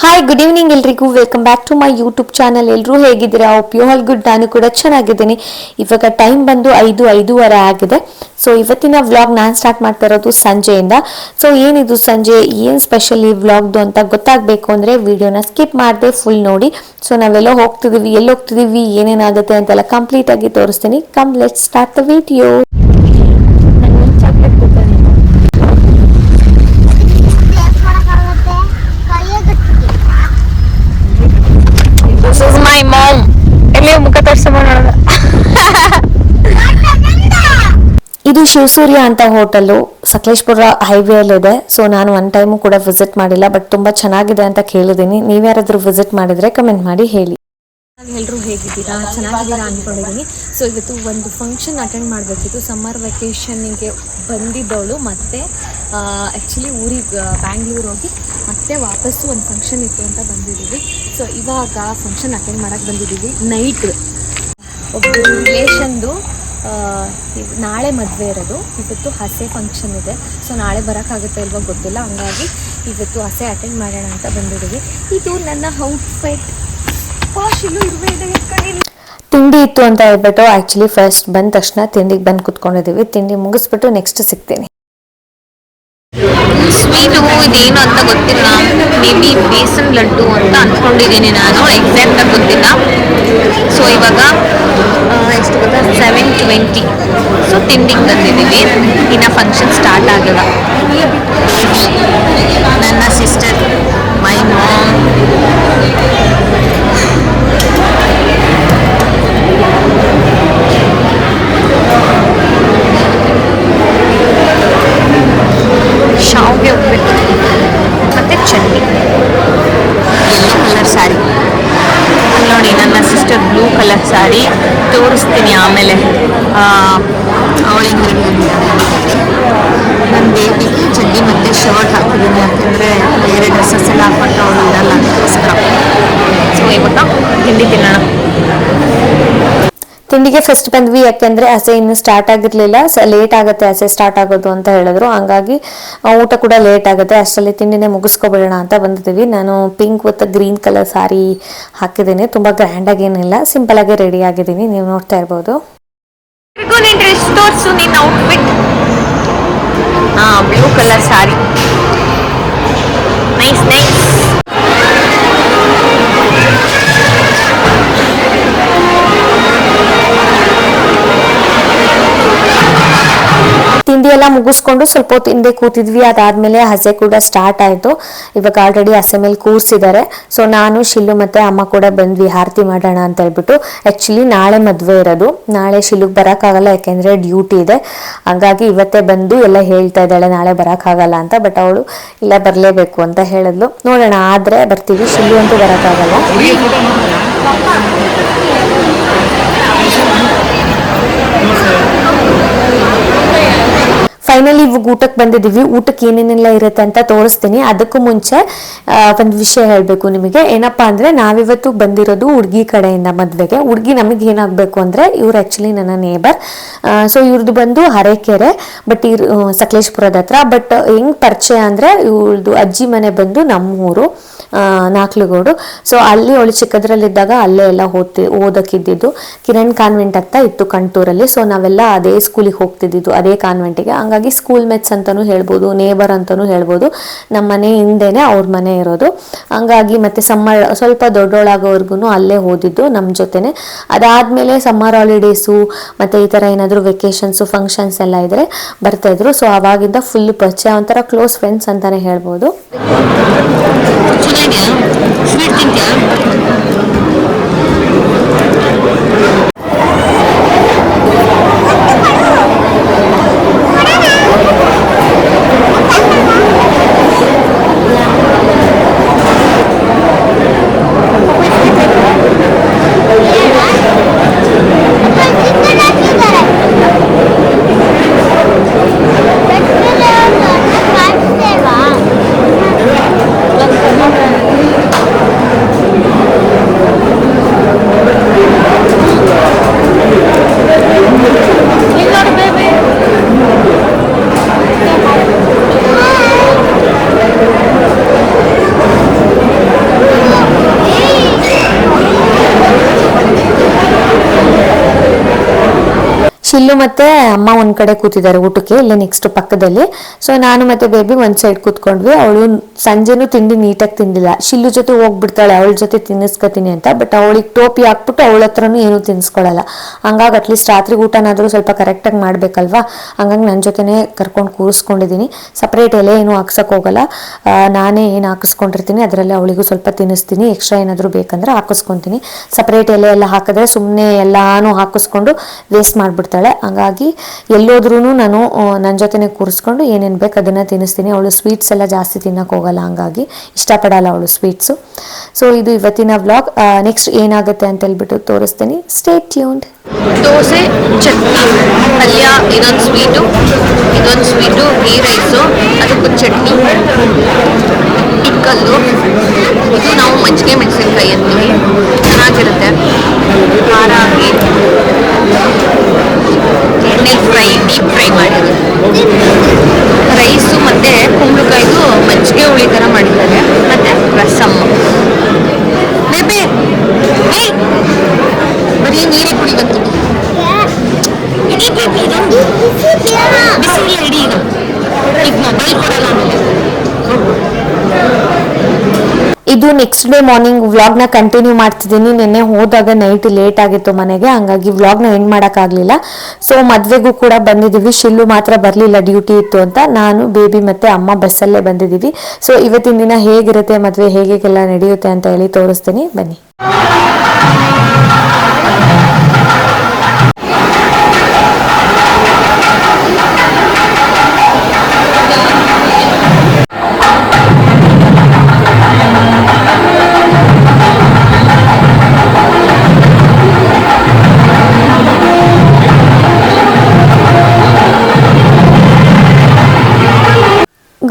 Hi good evening ಎಲ್ರಿಗೂ. Welcome back to my YouTube channel ಎಲ್ಲರೂ ಹೇಗಿದ್ದೀರಾ? ಆಲ್ ಗುಡ್ ನಾನು ಕೂಡ ಚೆನ್ನಾಗಿದ್ದೀನಿ. ಇವಾಗ ಟೈಮ್ ಬಂದು ಐದು, ಐದೂವರೆ ಆಗಿದೆ. ಸೊ ಇವತ್ತಿನ ವ್ಲಾಗ್ ನಾನು ಸ್ಟಾರ್ಟ್ ಮಾಡ್ತಾ ಇರೋದು ಸಂಜೆಯಿಂದ. ಸೊ ಏನಿದು ಸಂಜೆ? ಏನು ಸ್ಪೆಷಲ್ ಈ ವ್ಲಾಗ್ದು ಅಂತ ಗೊತ್ತಾಗಬೇಕು ಅಂದರೆ ವಿಡಿಯೋನ ಸ್ಕಿಪ್ ಮಾಡಿದೆ ಫುಲ್ ನೋಡಿ. ಸೊ ನಾವೆಲ್ಲೋ ಹೋಗ್ತಿದ್ದೀವಿ ಎಲ್ಲಿ ಹೋಗ್ತಿದ್ದೀವಿ ಏನೇನಾಗುತ್ತೆ ಅಂತೆಲ್ಲ ಕಂಪ್ಲೀಟಾಗಿ ತೋರಿಸ್ತೀನಿ. Come let start the video this is my mom ಎಲ್ಲಿ ಮುಖ ತೋರಿಸ ನೋಡೋಣ ಇದು ಶಿವಸೂರ್ಯ ಅಂತ ಹೋಟೆಲು. ಸಕಲೇಶ್ಪುರ ಹೈವೇ ಅಲ್ಲಿದೆ ಸೊ ನಾನು ಒನ್ ಟೈಮು ಕೂಡ ವಿಸಿಟ್ ಮಾಡಿಲ್ಲ ಬಟ್ ತುಂಬಾ ಚೆನ್ನಾಗಿದೆ ಅಂತ ಕೇಳಿದ್ದೀನಿ. ನೀವ್ಯಾರಾದ್ರೂ ವಿಸಿಟ್ ಮಾಡಿದ್ರೆ ಕಮೆಂಟ್ ಮಾಡಿ, ಹೇಳಿ. ಎಲ್ಲರೂ ಹೇಗಿದ್ದೀರಾ? ಚೆನ್ನಾಗಿದ್ದೀರಾ ಅಂದ್ಕೊಂಡಿದ್ದೀನಿ ಸೊ ಇವತ್ತು ಒಂದು ಫಂಕ್ಷನ್ ಅಟೆಂಡ್ ಮಾಡಬೇಕಿತ್ತು. ಸಮ್ಮರ್ ವೆಕೇಷನ್ನಿಗೆ ಬಂದಿದ್ದವಳು, ಮತ್ತೆ ಆ್ಯಕ್ಚುಲಿ ಊರಿಗೆ ಬ್ಯಾಂಗ್ಳೂರ್ ಹೋಗಿ ಮತ್ತೆ ವಾಪಸ್ಸು ಒಂದು ಫಂಕ್ಷನ್ ಇತ್ತು ಅಂತ ಬಂದಿದ್ದೀವಿ. ಸೊ ಇವಾಗ ಫಂಕ್ಷನ್ ಅಟೆಂಡ್ ಮಾಡೋಕ್ಕೆ ಬಂದಿದ್ದೀವಿ. ನೈಟ್ ಒಬ್ಬ ರಿಲೇಷನ್ದು ನಾಳೆ ಮದುವೆ ಇರೋದು. ಇವತ್ತು ಹಸೆ ಫಂಕ್ಷನ್ ಇದೆ. ಸೊ ನಾಳೆ ಬರೋಕ್ಕಾಗುತ್ತೆ ಇಲ್ವೋ ಗೊತ್ತಿಲ್ಲ. ಹಂಗಾಗಿ ಇವತ್ತು ಹಸೆ ಅಟೆಂಡ್ ಮಾಡೋಣ ಅಂತ ಬಂದಿದ್ದೀವಿ. ಇದು ನನ್ನ ಔಟ್ಫಿಟ್ ತಿಂಡಿ ಇತ್ತು ಅಂತ ಹೇಳ್ಬಿಟ್ಟು ಆಕ್ಚುಲಿ ಫಸ್ಟ್ ಬಂದ ತಕ್ಷಣ ತಿಂಡಿಗೆ ಬಂದು ಕುತ್ಕೊಂಡಿದ್ದೀವಿ. ತಿಂಡಿ ಮುಗಿಸ್ಬಿಟ್ಟು ನೆಕ್ಸ್ಟ್ ಸಿಗ್ತೀನಿ. ಸ್ವೀಟು ಇದೇನು ಅಂತ ಗೊತ್ತಿಲ್ಲ. ಮೇ ಬಿ ಬೇಸನ್ ಲಡ್ಡು ಅಂತ ಅಂದ್ಕೊಂಡಿದ್ದೀನಿ ನಾನು. ಎಕ್ಸಾಕ್ಟ್ ಆಗಿ ಗೊತ್ತಿಲ್ಲ. ಸೊ ಇವಾಗ ಟ್ವೆಂಟಿ ಸೊ ತಿಂಡಿಗೆ ಬಂದಿದ್ದೀವಿ ಇನ್ನು ಫಂಕ್ಷನ್ ಸ್ಟಾರ್ಟ್ ಆಗಿಲ್ಲ ನನ್ನ ಸಿಸ್ಟರ್ ಮೈ ಮಾಮ್ ಯಾಕೆಂದರೆ ಬೇರೆ ಡ್ರೆಸ್ಸಸ್ ಎಲ್ಲ ಹಾಕ್ಬಿಟ್ಟು ಅವಳು ಇರಲ್ಲ ಅದಕ್ಕೋಸ್ಕರ ಸೊ ಇವತ್ತು ತಿಂಡಿ ತಿನ್ನೋಣ ತಿಂಡಿಗೆ ಫಸ್ಟ್ ಬಂದ್ವಿ ಯಾಕೆಂದ್ರೆ ಆಸೆ ಇನ್ನು ಸ್ಟಾರ್ಟ್ ಆಗಿರ್ಲಿಲ್ಲ. ಲೇಟ್ ಆಗುತ್ತೆ ಆಸೆ ಸ್ಟಾರ್ಟ್ ಆಗೋದು ಅಂತ ಹೇಳಿದ್ರು. ಹಂಗಾಗಿ ಊಟ ಕೂಡ ಲೇಟ್ ಆಗುತ್ತೆ. ಅಷ್ಟರಲ್ಲಿ ತಿಂಡಿನೇ ಮುಗಿಸ್ಕೊಬಿಡೋಣ ಅಂತ ಬಂದಿದ್ದೀವಿ. ನಾನು ಪಿಂಕ್ ಮತ್ತು ಗ್ರೀನ್ ಕಲರ್ ಸಾರಿ ಹಾಕಿದ್ದೀನಿ. ತುಂಬ ಗ್ರ್ಯಾಂಡ್ ಆಗಿ ಏನಿಲ್ಲ. ಸಿಂಪಲ್ ಆಗಿ ರೆಡಿ ಆಗಿದ್ದೀನಿ. ನೀವು ನೋಡ್ತಾ ಇರ್ಬೋದು. ನೀನು ಡ್ರೆಸ್ ತೋರಿಸು ನಿನ್ನ ಔಟ್ಫಿಟ್ ಹಾಂ ಬ್ಲೂ ಕಲರ್ ಸ್ಯಾರಿ nice. ತಿಂಡಿ ಎಲ್ಲ ಮುಗಿಸ್ಕೊಂಡು ಸ್ವಲ್ಪ ಹೊತ್ತು ಹಿಂದೆ ಕೂತಿದ್ವಿ. ಅದಾದ್ಮೇಲೆ ಹಸೆ ಕೂಡ ಸ್ಟಾರ್ಟ್ ಆಯಿತು. ಇವಾಗ ಆಲ್ರೆಡಿ ಹಸೆ ಮೇಲೆ ಕೂರಿಸಿದ್ದಾರೆ. ಸೊ ನಾನು ಶಿಲ್ಲು ಮತ್ತೆ ಅಮ್ಮ ಕೂಡ ಬಂದ್ವಿ. ಆರತಿ ಮಾಡೋಣ ಅಂತ ಹೇಳ್ಬಿಟ್ಟು. ಆ್ಯಕ್ಚುಲಿ ನಾಳೆ ಮದುವೆ ಇರೋದು. ನಾಳೆ ಶಿಲುಗೆ ಬರೋಕ್ಕಾಗಲ್ಲ, ಯಾಕೆಂದರೆ ಡ್ಯೂಟಿ ಇದೆ. ಹಾಗಾಗಿ ಇವತ್ತೇ ಬಂದು ಎಲ್ಲ ಹೇಳ್ತಾ ಇದ್ದಾಳೆ, ನಾಳೆ ಬರೋಕ್ಕಾಗಲ್ಲ ಅಂತ. ಬಟ್ ಅವಳು, ಇಲ್ಲ, ಬರಲೇಬೇಕು ಅಂತ ಹೇಳಿದ್ಲು. ನೋಡೋಣ. ಆದ್ರೆ ಬರ್ತೀವಿ. ಶಿಲ್ಲು ಅಂತೂ ಬರೋಕ್ಕಾಗಲ್ಲ. ಫೈನಲಿ ಊಟಕ್ಕೆ ಬಂದಿದ್ದೀವಿ. ಊಟಕ್ಕೆ ಏನೇನೆಲ್ಲ ಇರುತ್ತೆ ಅಂತ ತೋರಿಸ್ತೀನಿ. ಅದಕ್ಕೂ ಮುಂಚೆ ಒಂದು ವಿಷಯ ಹೇಳಬೇಕು ನಿಮಗೆ. ಏನಪ್ಪಾ ಅಂದರೆ ನಾವಿವತ್ತು ಬಂದಿರೋದು ಹುಡುಗಿ ಕಡೆಯಿಂದ ಮದುವೆಗೆ. ಹುಡುಗಿ ನಮಗೆ ಏನಾಗಬೇಕು ಅಂದರೆ ಇವ್ರು ಆ್ಯಕ್ಚುಲಿ ನನ್ನ ನೇಬರ್ ಸೊ ಇವ್ರದ್ದು ಬಂದು ಹರೇಕೆರೆ ಬಟ್ ಆ, ಸಕಲೇಶ್ಪುರದ ಹತ್ರ. ಬಟ್ ಹೆಂಗೆ ಪರಿಚಯ ಅಂದರೆ ಇವ್ರದ್ದು ಅಜ್ಜಿ ಮನೆ ಬಂದು ನಮ್ಮೂರು. ನಾಕ್ಲುಗೋಡು. ಸೊ ಅಲ್ಲಿ ಅವಳು ಚಿಕ್ಕದ್ರಲ್ಲಿದ್ದಾಗ ಅಲ್ಲೇ ಎಲ್ಲ ಓದ್ತಿ, ಓದಕ್ಕಿದ್ದಿದ್ದು. ಕಿರಣ್ ಕಾನ್ವೆಂಟ್ ಅಂತ ಇತ್ತು ಕಂಟೂರಲ್ಲಿ ಸೊ ನಾವೆಲ್ಲ ಅದೇ ಸ್ಕೂಲಿಗೆ ಹೋಗ್ತಿದ್ದಿದ್ದು, ಅದೇ ಕಾನ್ವೆಂಟಿಗೆ ಹಂಗಾಗಿ ಸ್ಕೂಲ್ ಮೆಟ್ಸ್ ಅಂತಲೂ ಹೇಳ್ಬೋದು ನೇಬರ್ ಅಂತಲೂ ಹೇಳ್ಬೋದು. ನಮ್ಮ ಮನೆ ಹಿಂದೆನೆ ಅವ್ರ ಮನೆ ಇರೋದು. ಹಂಗಾಗಿ ಮತ್ತೆ ಸಮ್ಮರ್ ಸ್ವಲ್ಪ ದೊಡ್ಡೋಳಾಗೋವರೆಗೂ ಅಲ್ಲೇ ಓದಿದ್ದು ನಮ್ಮ ಜೊತೆನೆ. ಅದಾದ್ಮೇಲೆ ಸಮ್ಮರ್ ಹಾಲಿಡೇಸು ಮತ್ತೆ ಈ ಥರ ಏನಾದರೂ ವೆಕೇಷನ್ಸು ಫಂಕ್ಷನ್ಸ್ ಎಲ್ಲ ಇದ್ರೆ ಬರ್ತಾ ಇದ್ರು ಸೊ ಅವಾಗಿಂದ ಫುಲ್ ಪರಿಚಯ ಒಂಥರ ಕ್ಲೋಸ್ ಫ್ರೆಂಡ್ಸ್ ಅಂತಾನೆ ಹೇಳ್ಬೋದು. 짱이야. 스멜팅이야. ಶಿಲ್ಲು ಮತ್ತೆ ಅಮ್ಮ ಒಂದ್ ಕಡೆ ಕೂತಿದ್ದಾರೆ ಊಟಕ್ಕೆ, ಇಲ್ಲೇ ನೆಕ್ಸ್ಟ್ ಪಕ್ಕದಲ್ಲಿ. ಸೊ ನಾನು ಮತ್ತೆ ಬೇಬಿ ಒಂದ್ ಸೈಡ್ ಕೂತ್ಕೊಂಡ್ವಿ, ಅವಳು ಸಂಜೆನೂ ತಿಂಡಿ ನೀಟಾಗಿ ತಿಂದಿಲ್ಲ. ಶಿಲ್ಲು ಜೊತೆ ಹೋಗ್ಬಿಡ್ತಾಳೆ, ಅವಳ ಜೊತೆ ತಿನ್ನಿಸ್ಕೊತೀನಿ ಅಂತ. ಬಟ್ ಅವಳಿಗೆ ಟೋಪಿ ಹಾಕ್ಬಿಟ್ಟು ಅವಳ ಹತ್ರನೂ ಏನೂ ತಿನ್ಸ್ಕೊಳ್ಳಲ್ಲ ಹಂಗಾಗಿ ಅಟ್ಲೀಸ್ಟ್ ರಾತ್ರಿ ಊಟನಾದರೂ ಸ್ವಲ್ಪ ಕರೆಕ್ಟಾಗಿ ಮಾಡಬೇಕಲ್ವಾ? ಹಂಗಾಗಿ ನನ್ನ ಜೊತೆನೇ ಕರ್ಕೊಂಡು ಕೂರಿಸ್ಕೊಂಡಿದ್ದೀನಿ ಸಪ್ರೇಟ್ ಎಲೆ ಏನು ಹಾಕ್ಸೋಕ್ಕೋಗಲ್ಲ ನಾನೇ ಏನು ಹಾಕಿಸ್ಕೊಂಡಿರ್ತೀನಿ, ಅದರಲ್ಲಿ ಅವಳಿಗೂ ಸ್ವಲ್ಪ ತಿನ್ನಿಸ್ತೀನಿ. ಎಕ್ಸ್ಟ್ರಾ ಏನಾದರೂ ಬೇಕಂದ್ರೆ ಹಾಕಿಸ್ಕೊತೀನಿ. ಸಪ್ರೇಟ್ ಎಲೆ ಎಲ್ಲ ಹಾಕಿದ್ರೆ ಸುಮ್ಮನೆ ಎಲ್ಲಾನು ಹಾಕಿಸ್ಕೊಂಡು ವೇಸ್ಟ್ ಮಾಡಿಬಿಡ್ತಾಳೆ. ಹಂಗಾಗಿ ಎಲ್ಲೋದ್ರೂ ನಾನು ನನ್ನ ಜೊತೆನೇ ಕೂರಿಸ್ಕೊಂಡು ಏನೇನು ಬೇಕು ಅದನ್ನು ತಿನ್ನಿಸ್ತೀನಿ. ಅವಳು ಸ್ವೀಟ್ಸ್ ಎಲ್ಲ ಜಾಸ್ತಿ ತಿನ್ನಕ್ಕೆ ಹೋಗಲ್ಲ. ಹಂಗಾಗಿ ಇಷ್ಟಪಡಲ್ಲ ಅವಳು ಸ್ವೀಟ್ಸು ಸೊ ಇದು ಇವತ್ತಿನ ವ್ಲಾಗ್ ನೆಕ್ಸ್ಟ್ ಏನಾಗುತ್ತೆ ಅಂತ ಹೇಳ್ಬಿಟ್ಟು ತೋರಿಸ್ತೀನಿ. ಸ್ಟೇ ಟ್ಯೂನ್ಡ್ ದೋಸೆ, ಚಟ್ನಿ, ಪಲ್ಯ, ಇದೊಂದು ಸ್ವೀಟು ಇದೊಂದು ಸ್ವೀಟು ಗೀ ರೈಸು ಅದಕ್ಕೂ ಚಟ್ನಿ ಇಕ್ಕಲ್ಲು ಇದು ನಾವು ಮಜ್ಜಿಗೆ ಮೆಣಸಿನ್ಕಾಯಿ ಅಂತೀವಿ. ಚೆನ್ನಾಗಿರುತ್ತೆ. ಖಾರ ಆಗಿ. ಎಣ್ಣೆ ಫ್ರೈ ಡೀಪ್ ಫ್ರೈ ಮಾಡಿರೋದು. ರೈಸು ಮತ್ತು ಮಜ್ಜಿಗೆ ಹುಳಿ ಥರ ಮಾಡಿದ್ದಾರೆ. ಮತ್ತು ರಸಮ್ ಬೇಬೆ ಬರೀ ನೀರೇ ಕುಡಿಬೇಕು. ಇದು ನೆಕ್ಸ್ಟ್ ಡೇ ಮಾರ್ನಿಂಗ್ ವ್ಲಾಗ್ನ ಕಂಟಿನ್ಯೂ ಮಾಡ್ತಿದ್ದೀನಿ. ನಿನ್ನೆ ಹೋದಾಗ ನೈಟ್ ಲೇಟ್ ಆಗಿತ್ತು ಮನೆಗೆ. ಹಂಗಾಗಿ ವ್ಲಾಗ್ನ ಎಂಡ್ ಮಾಡೋಕ್ಕಾಗಲಿಲ್ಲ. ಸೊ ಮದುವೆಗೂ ಕೂಡ ಬಂದಿದ್ದೀವಿ. ಶಿಲ್ಲು ಮಾತ್ರ ಬರಲಿಲ್ಲ ಡ್ಯೂಟಿ ಇತ್ತು ಅಂತ. ನಾನು ಬೇಬಿ ಮತ್ತೆ ಅಮ್ಮ ಬಸ್ಸಲ್ಲೇ ಬಂದಿದ್ದೀವಿ. ಸೊ ಇವತ್ತಿನ ದಿನ ಹೇಗಿರುತ್ತೆ ಮದುವೆ, ಹೇಗೆಲ್ಲ ನಡೆಯುತ್ತೆ ಅಂತ ಹೇಳಿ ತೋರಿಸ್ತೀನಿ. ಬನ್ನಿ.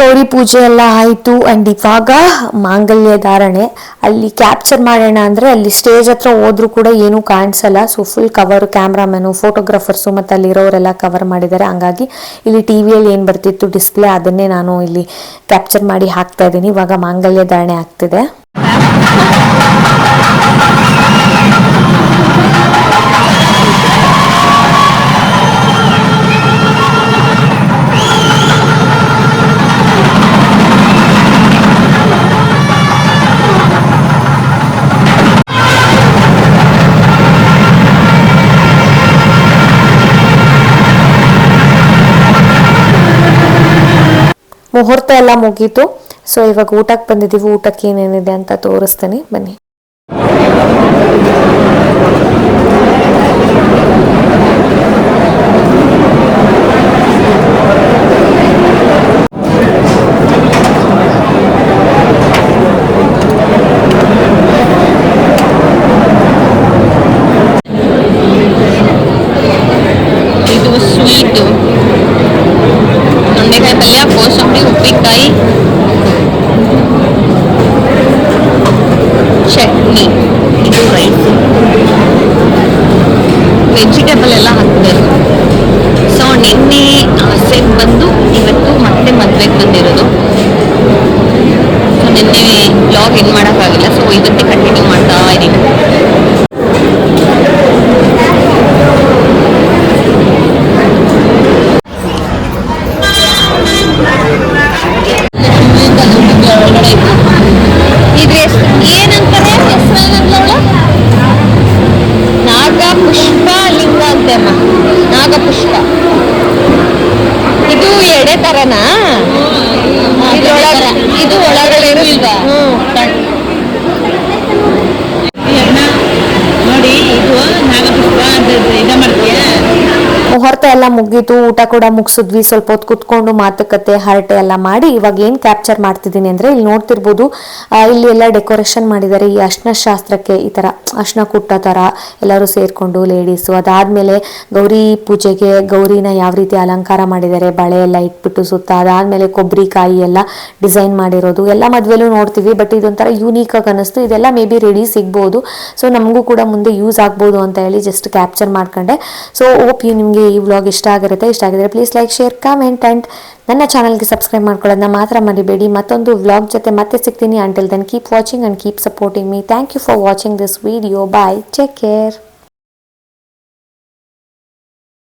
ಗೌರಿ ಪೂಜೆ ಎಲ್ಲ ಆಯಿತು ಆ್ಯಂಡ್ ಇವಾಗ ಮಾಂಗಲ್ಯ ಧಾರಣೆ. ಅಲ್ಲಿ ಕ್ಯಾಪ್ಚರ್ ಮಾಡೋಣ ಅಂದರೆ ಅಲ್ಲಿ ಸ್ಟೇಜ್ ಹತ್ರ ಹೋದ್ರೂ ಕೂಡ ಏನೂ ಕಾಣಿಸಲ್ಲ. So full cover cameraman photographers ಮತ್ತು ಅಲ್ಲಿರೋರೆಲ್ಲ ಕವರ್ ಮಾಡಿದ್ದಾರೆ. ಹಂಗಾಗಿ ಇಲ್ಲಿ ಟಿ ವಿಯಲ್ಲಿ ಏನು ಬರ್ತಿತ್ತು ಡಿಸ್ಪ್ಲೇ ಅದನ್ನೇ ನಾನು ಇಲ್ಲಿ ಕ್ಯಾಪ್ಚರ್ ಮಾಡಿ ಹಾಕ್ತಾ ಇದ್ದೀನಿ. ಇವಾಗ ಮಾಂಗಲ್ಯ ಧಾರಣೆ ಆಗ್ತಿದೆ. ಮುಹೂರ್ತ ಎಲ್ಲ ಮುಗೀತು. ಸೊ ಇವಾಗ ಊಟಕ್ಕೆ ಬಂದಿದ್ದೀವಿ. ಊಟಕ್ಕೆ ಏನೇನಿದೆ ಅಂತ ತೋರಿಸ್ತೀನಿ. ಬನ್ನಿ ಇದು ಸ್ವೀಟು ತೊಂಡೆಕಾಯಿ ಪಲ್ಯ ಕೋಸಂಬರಿ ಉಪ್ಪಿನಕಾಯಿ ಚಟ್ನಿ ಇದು ರೈಸ್ ವೆಜಿಟೇಬಲ್ ಎಲ್ಲ ಹಾಕ್ತಾರೆ. ಸೊ ನಿನ್ನೆ ಸೆಟ್ ಬಂದು ಇವತ್ತು ಮತ್ತೆ ಮದುವೆಗೆ ಬಂದಿರೋದು. ಸೊ ನಿನ್ನೆ ಬ್ಲಾಗ್ ಏನು ಮಾಡೋಕ್ಕಾಗಿಲ್ಲ. ಸೊ ಇವತ್ತೇ ಕಂಟಿನ್ಯೂ ಮಾಡ್ತಾ ಇದ್ದೀನಿ. ಇದ್ರೊಳಗ ಇದು ಒಳಗಡೆ ಇರುತ್ತಾ ನೋಡಿ ಇದು ನಾಗಪುಷ್ಪ ಅಂತ ಇದ ಮಾಡ್ತೀಯ? ಮುಹೂರ್ತ ಎಲ್ಲ ಮುಗೀತು, ಊಟ ಕೂಡ ಮುಗಿಸಿದ್ವಿ. ಸ್ವಲ್ಪ ಹೊತ್ತು ಕುತ್ಕೊಂಡು ಮಾತುಕತೆ ಹರಟೆ ಎಲ್ಲ ಮಾಡಿ ಇವಾಗ ಏನು ಕ್ಯಾಪ್ಚರ್ ಮಾಡ್ತಿದ್ದೀನಿ ಅಂದರೆ ಇಲ್ಲಿ ನೋಡ್ತಿರ್ಬೋದು ಇಲ್ಲಿ ಎಲ್ಲ ಡೆಕೋರೇಷನ್ ಮಾಡಿದ್ದಾರೆ. ಈ ಅರ್ಶನ ಶಾಸ್ತ್ರಕ್ಕೆ ಈ ಥರ ಅರ್ಶನ ಕುಟ್ಟ ಥರ ಎಲ್ಲರೂ ಸೇರಿಕೊಂಡು ಲೇಡೀಸು ಅದಾದಮೇಲೆ ಗೌರಿ ಪೂಜೆಗೆ ಗೌರಿನ ಯಾವ ರೀತಿ ಅಲಂಕಾರ ಮಾಡಿದ್ದಾರೆ, ಬಳೆ ಎಲ್ಲ ಇಟ್ಬಿಟ್ಟು ಸುತ್ತ, ಅದಾದಮೇಲೆ ಕೊಬ್ಬರಿ ಕಾಯಿ ಎಲ್ಲ ಡಿಸೈನ್ ಮಾಡಿರೋದು. ಎಲ್ಲ ಮದುವೆಲೂ ನೋಡ್ತೀವಿ ಬಟ್ ಇದೊಂಥರ ಯೂನೀಕ್ ಆಗಿ ಅನ್ನಿಸ್ತು. ಇದೆಲ್ಲ ಮೇ ಬಿ ರೆಡಿ ಸಿಗ್ಬೋದು. ಸೊ ನಮಗೂ ಕೂಡ ಮುಂದೆ ಯೂಸ್ ಆಗ್ಬೋದು ಅಂತ ಹೇಳಿ ಜಸ್ಟ್ ಕ್ಯಾಪ್ಚರ್ ಮಾಡ್ಕೊಂಡೆ. ಸೊ ಓಪ್ ಯು ನಿಮಗೆ ಈ ವ್ಲಾಗ್ ಇಷ್ಟ ಆಗಿರುತ್ತೆ, ಇಷ್ಟ ಆಗಿದ್ರೆ please like share comment and ನನ್ನ ಚಾನಲ್ಗೆ ಸಬ್ಸ್ಕ್ರೈಬ್ ಮಾಡ್ಕೊಳ್ಳೋದನ್ನ ಮಾತ್ರ ಮರಿಬೇಡಿ. ಮತ್ತೊಂದು ವ್ಲಾಗ್ ಜೊತೆ ಮತ್ತೆ ಸಿಗ್ತೀನಿ. Until then keep watching and keep supporting me thank you for watching this video bye take care